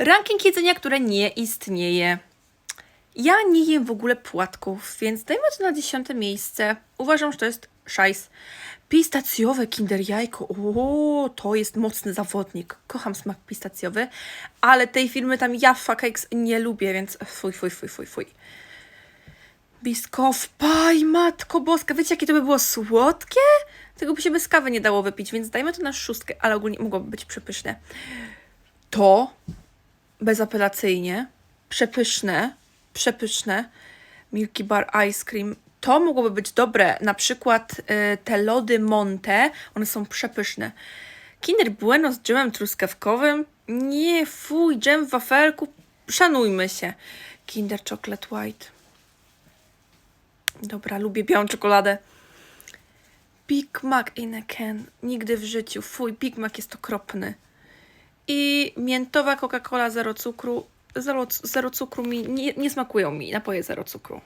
Ranking jedzenia, które nie istnieje. Ja nie jem w ogóle płatków, więc dajmy to na dziesiąte miejsce. Uważam, że to jest szajs. Pistacjowe kinder jajko. O, to jest mocny zawodnik. Kocham smak pistacjowy, ale tej firmy tam Jaffa Cakes nie lubię, więc fuj, fuj, fuj, fuj, fuj. Biskow paj, matko boska. Wiecie, jakie to by było słodkie? Tego by się bez kawy nie dało wypić, więc dajmy to na szóstkę, ale ogólnie mogłoby być przepyszne. To bezapelacyjnie, przepyszne, przepyszne. Milky Bar Ice Cream. To mogłoby być dobre, na przykład y, te lody Monte, one są przepyszne. Kinder Bueno z dżemem truskawkowym? Nie, fuj, dżem w wafelku, szanujmy się. Kinder Chocolate White. Dobra, lubię białą czekoladę. Big Mac in a can. Nigdy w życiu. Fuj, Big Mac jest okropny. I miętowa Coca-Cola zero cukru. Zero, zero cukru mi nie, nie smakują mi napoje zero cukru.